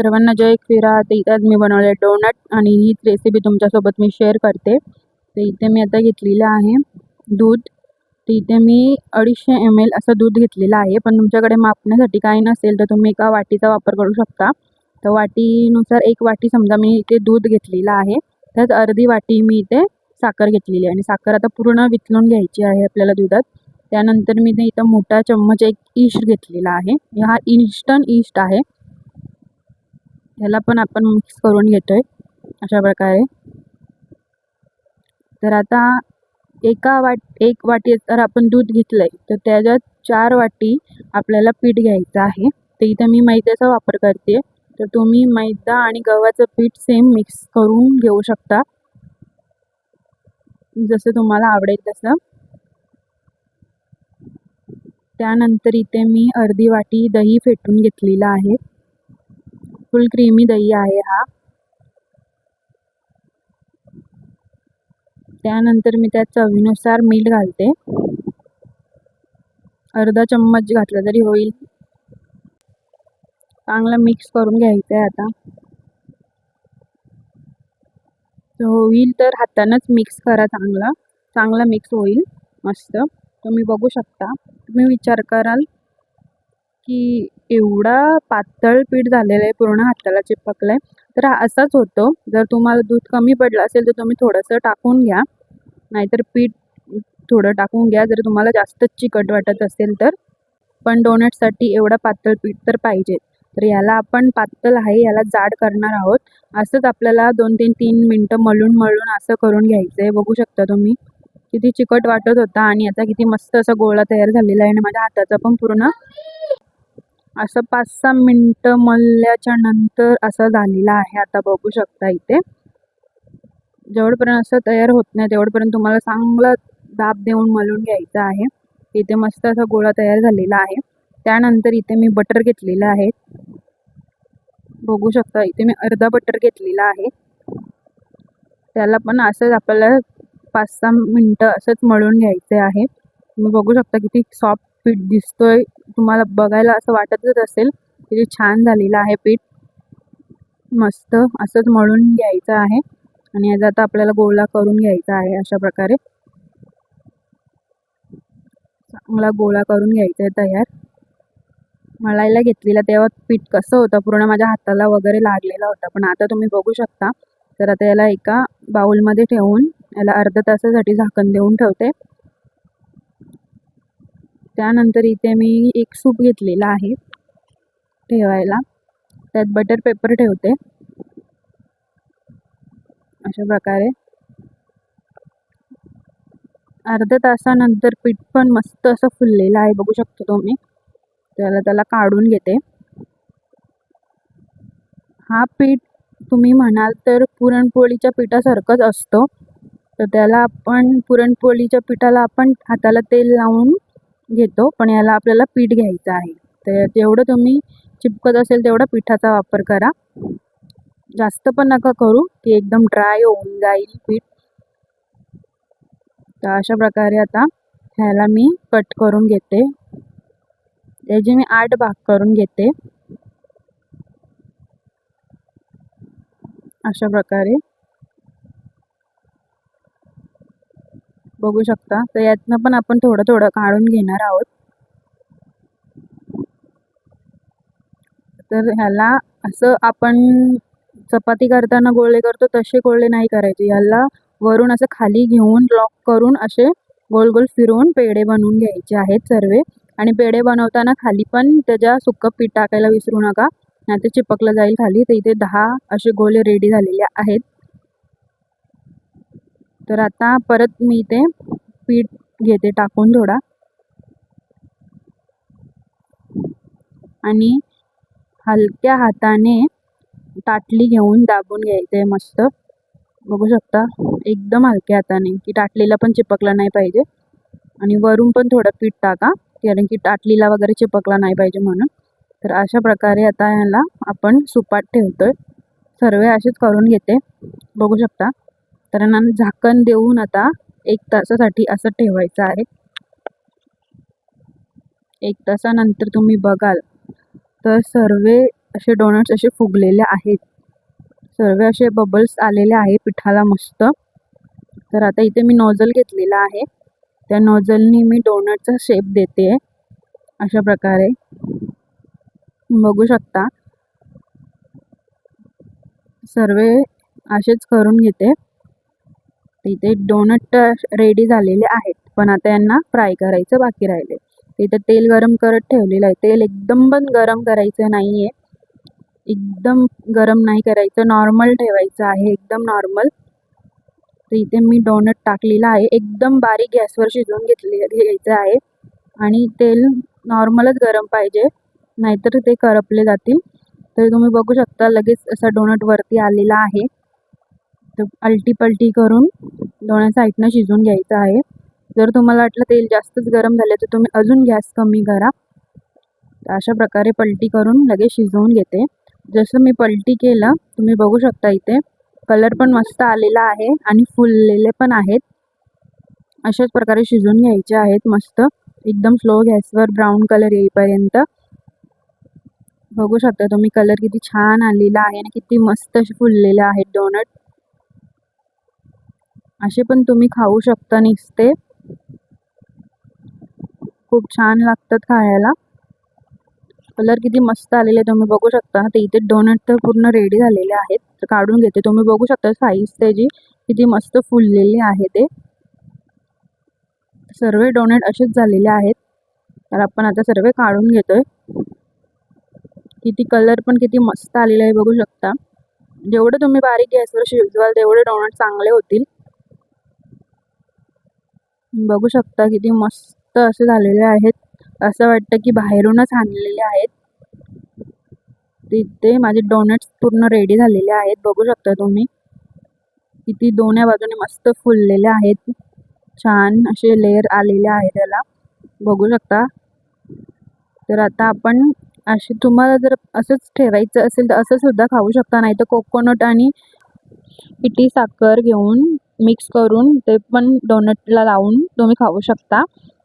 सर्वांना जय फिरात इथे इथं मी बनवले डोनट आणि हीच रेसिपी तुमच्यासोबत मी शेअर करते. तर इथे मी आता घेतलेलं आहे. दूध. तर इथे मी अडीचशे एम एल असं दूध घेतलेलं आहे. पण तुमच्याकडे मापण्यासाठी काही नसेल तर तुम्ही एका वाटीचा वापर करू शकता. तर वाटीनुसार एक वाटी समजा मी इथे दूध घेतलेलं आहे. त्यात अर्धी वाटी मी इथे साखर घेतलेली आहे. आणि साखर आता पूर्ण वितळून घ्यायची आहे आपल्याला दुधात. त्यानंतर मी ते इथं मोठा चम्मच एक ईस्ट घेतलेला आहे. हा इन्स्टंट ईस्ट आहे. ह्याला पण आपण मिक्स करून घेतो आहे अशा प्रकारे. तर आता एका वाट एक वाटी जर आपण दूध घेतलं आहे तर त्याच्यात चार वाटी आपल्याला पीठ घ्यायचं आहे. तर इथं मी मैद्याचा वापर करते. तर तुम्ही मैदा आणि गव्हाचं पीठ सेम मिक्स करून घेऊ शकता. जसं तुम्हाला आवडेल तसं. त्यानंतर इथे मी अर्धी वाटी दही फेटून घेतलेलं आहे. फुल क्रीमी दही आहे हा. त्यानंतर मी त्यात चवीनुसार मीठ घालते. अर्धा चम्मच घातला तरी होईल. चांगला मिक्स करून घ्यायचं आहे आता होईल तर हातानंच मिक्स करा चांगला. चांगला मिक्स होईल. मस्त. तुम्ही बघू शकता. तुम्ही विचार कराल की एवढा पातळ पीठ झालेलं आहे पूर्ण हाताला चिपकलं आहे तर असाच होतो. जर तुम्हाला दूध कमी पडलं असेल तर तुम्ही थोडंसं टाकून घ्या. नाहीतर पीठ थोडं टाकून घ्या. जर तुम्हाला जास्तच चिकट वाटत असेल तर. पण डोनटसाठी एवढा पातळ पीठ तर पाहिजे तर याला आपण पातळ आहे याला जाड करणार आहोत. असंच आपल्याला दोन तीन तीन मिनटं मळून मळून असं करून घ्यायचं आहे बघू शकता तुम्ही. किती चिकट वाटत होता आणि आता किती मस्त असा गोळा तयार झालेला आहे आणि माझ्या हाताचा पण पूर्ण असं पाच सहा मिनटं मळल्याच्या नंतर असं झालेलं आहे. आता बघू शकता इथे. जेवढपर्यंत असं तयार होत नाही तेवढपर्यंत तुम्हाला चांगलं दाब देऊन मळून घ्यायचं आहे. इथे मस्त असा गोळा तयार झालेला आहे. त्यानंतर इथे मी बटर घेतलेलं आहे. बघू शकता इथे मी अर्धा बटर घेतलेला आहे. त्याला पण असंच आपल्याला पाच सहा मिनटं असंच मळून घ्यायचे आहे. तुम्ही बघू शकता किती सॉफ्ट पीठ दिसतोय. तुम्हाला बघायला असं वाटतच असेल किती छान झालेलं आहे पीठ. मस्त असंच मळून घ्यायचं आहे. आणि याचा आता आपल्याला गोळा करून घ्यायचा आहे अशा प्रकारे. चांगला गोळा करून घ्यायचा आहे तयार. मळायला घेतलेला तेव्हा पीठ कसं होतं? पूर्ण माझ्या हाताला वगैरे लागलेला होता. पण आता तुम्ही बघू शकता. तर आता याला एका बाउलमध्ये ठेवून याला अर्धा तासासाठी झाकण देऊन ठेवते. त्यानंतर इथे मी एक सूप घेतलेला आहे ठेवायला. त्यात बटर पेपर ठेवते. अशा प्रकारे. अर्ध्या तासानंतर पीठ पण मस्त असं फुललेलं आहे. बघू शकतो तुम्ही. त्याला त्याला काढून घेते. हा पीठ तुम्ही म्हणाल तर पुरणपोळीच्या पिठासारखंच असतो. तर त्याला आपण पुरणपोळीच्या पिठाला आपण हाताला तेल लावून घेतो पण याला आपल्याला पीठ घ्यायचं आहे. तर जेवढं तुम्ही चिपकत असेल तेवढा पिठाचा वापर करा. जास्त पण नका करू की एकदम ड्राय होऊन जाईल पीठ. तर अशा प्रकारे आता ह्याला मी कट करून घेते. त्याचे मी आठ भाग करून घेते. अशा प्रकारे. बघू शकता. तर यातनं पण आपण थोडं थोडं काढून घेणार आहोत. तर ह्याला असं आपण चपाती करताना गोळे करतो तसे गोळे नाही करायचे. ह्याला वरून असं खाली घेऊन लॉक करून असे गोल गोल फिरवून पेढे बनवून घ्यायचे आहेत सर्व. आणि पेढे बनवताना खाली पण त्याच्या सुकं पीठ टाकायला विसरू नका. नाही ते चिपकलं जाईल खाली. तर इथे दहा असे गोले रेडी झालेले आहेत. तर आता परत मी ते पीठ घेते टाकून थोडा. आणि हलक्या हाताने ताटली घेऊन दाबून घ्यायचं आहे मस्त. बघू शकता एकदम हलक्या हाताने की ताटलीला पण चिपकला नाही पाहिजे. आणि वरून पण थोडं पीठ टाका कारण की ताटलीला वगैरे चिपकला नाही पाहिजे म्हणून. तर अशा प्रकारे आता ह्याला आपण सुपात ठेवतोय. सर्व असेच करून घेते. बघू शकता तर झाकण देऊन आता एक तासासाठी असं ठेवायचं आहे. एक तासानंतर तुम्ही बघाल. तर सर्व असे डोनट्स असे फुगलेले आहेत. सर्व असे बबल्स आलेले आहे पिठाला मस्त. तर आता इथे मी नॉझल घेतलेला आहे. त्या नॉझलनी मी डोनटचा शेप देते अशा प्रकारे. बघू शकता. सर्व असेच करून घेते. इथे डोनट रेडी झालेले आहेत. पण आता यांना फ्राय करायचं बाकी राहिले इथे तेल गरम करत ठेवलेलं आहे. तेल एकदम पण गरम करायचं नाही आहे एकदम गरम नाही करायचं. नॉर्मल ठेवायचं आहे. एकदम नॉर्मल तर इथे मी डोनट टाकलेला आहे. एकदम बारीक गॅसवर शिजवून घेतले घ्यायचं आहे. आणि तेल नॉर्मलच गरम पाहिजे. नाहीतर ते करपले जातील. तर तुम्ही बघू शकता लगेच असा डोनट वरती आलेला आहे. तर पलटी करून दोन्या साईडनं शिजवून घ्यायचं आहे. जर तुम्हाला वाटलं तेल जास्तच गरम झाले तर तुम्ही अजून गॅस कमी करा. अशा प्रकारे पलटी करून लगेच शिजवून घेते. जसं मी पलटी केलं तुम्ही बघू शकता इथे कलर पण मस्त आलेला आहे आणि फुललेले पण आहेत. अशाच प्रकारे शिजवून घ्यायचे आहेत मस्त. एकदम स्लो गॅसवर ब्राऊन कलर येईपर्यंत. बघू शकता तुम्ही कलर किती छान आलेला आहे आणि किती मस्त असे फुललेले आहेत डोनट असे पण तुम्ही खाऊ शकता निसते. खूप छान लागतात खायला. कलर किती मस्त आलेले तुम्ही बघू शकता. ते इथे डोनट तर पूर्ण रेडी झालेले आहेत. तर काढून घेते. तुम्ही बघू शकता साईज त्याची किती मस्त फुललेली आहे ते. सर्व डोनट असेच झालेले आहेत. तर आपण आता सर्व काढून घेतोय. किती कलर पण किती मस्त आलेला आहे बघू शकता. जेवढं तुम्ही बारीक गॅसवर शिजवाल तेवढे डोनट चांगले होतील. बघू शकता किती मस्त असे झालेले आहेत. असं वाटतं की बाहेरूनच आणलेले आहेत. तिथे माझे डोनट्स पूर्ण रेडी झालेले आहेत. बघू शकता तुम्ही. किती दोन्ही बाजूने मस्त फुललेले आहेत. छान असे लेअर आलेले आहे त्याला. बघू शकता. तर आता आपण असे तुम्हाला जर असंच ठेवायचं असेल तर असं सुद्धा खाऊ शकता. नाही तर कोकोनट आणि पिठी साखर घेऊन मिक्स करून ते पण डोनटला लावून तुम्ही खाऊ शकता.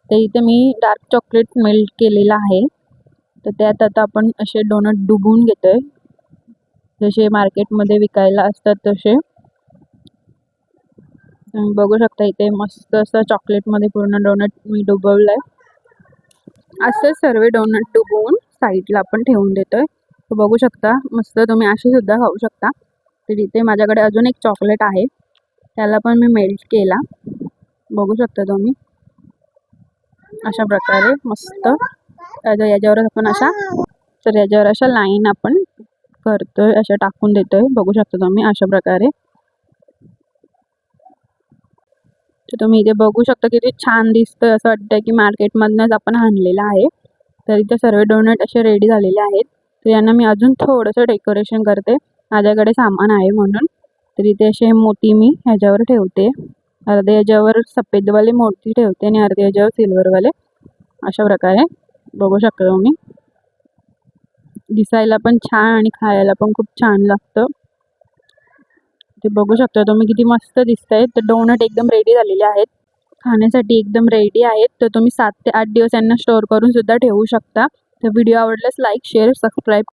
तर इथे मी डार्क चॉकलेट मेल्ट केलेलं आहे. तर त्यात आता आपण असे डोनट डुबून घेतो आहे जसे मार्केटमध्ये विकायला असतात तसे. बघू शकता इथे मस्त असं चॉकलेटमध्ये पूर्ण डोनट मी डुबवलं आहे असं सर्व डोनट डुबवून साईडला आपण ठेवून देतो आहे बघू शकता मस्त तुम्ही असे सुद्धा खाऊ शकता. तर इथे माझ्याकडे अजून एक चॉकलेट आहे. त्याला पण मी मेल्ट केला. बघू शकता तुम्ही. अशा प्रकारे मस्त. याच्यावरच आपण अशा तर याच्यावर अशा लाईन आपण करतोय अशा टाकून देतोय. बघू शकता तुम्ही अशा प्रकारे. तर तुम्ही इथे बघू शकता किती छान दिसतंय. असं वाटतं की मार्केटमधनंच आपण आणलेलं आहे. तर इथे सर्व डोनट असे रेडी झालेले आहेत. तर यांना मी अजून थोडंसं डेकोरेशन करते. माझ्याकडे सामान आहे म्हणून. तर इथे असे मोती मी ह्याच्यावर ठेवते. अर्ध्या ह्याच्यावर सफेदवाले मोती ठेवते आणि अर्ध्या ह्याच्यावर सिल्वरवाले अशा प्रकारे बघू शकतो तुम्ही. दिसायला पण छान आणि खायला पण खूप छान लागतं. ते बघू शकता तुम्ही किती मस्त दिसत आहेत तर डोनट एकदम रेडी झालेले आहेत. खाण्यासाठी एकदम रेडी आहेत. तर तुम्ही सात ते आठ दिवस यांना स्टोअर करून सुद्धा ठेवू शकता. तर व्हिडिओ आवडल्यास लाईक शेअर सबस्क्राईब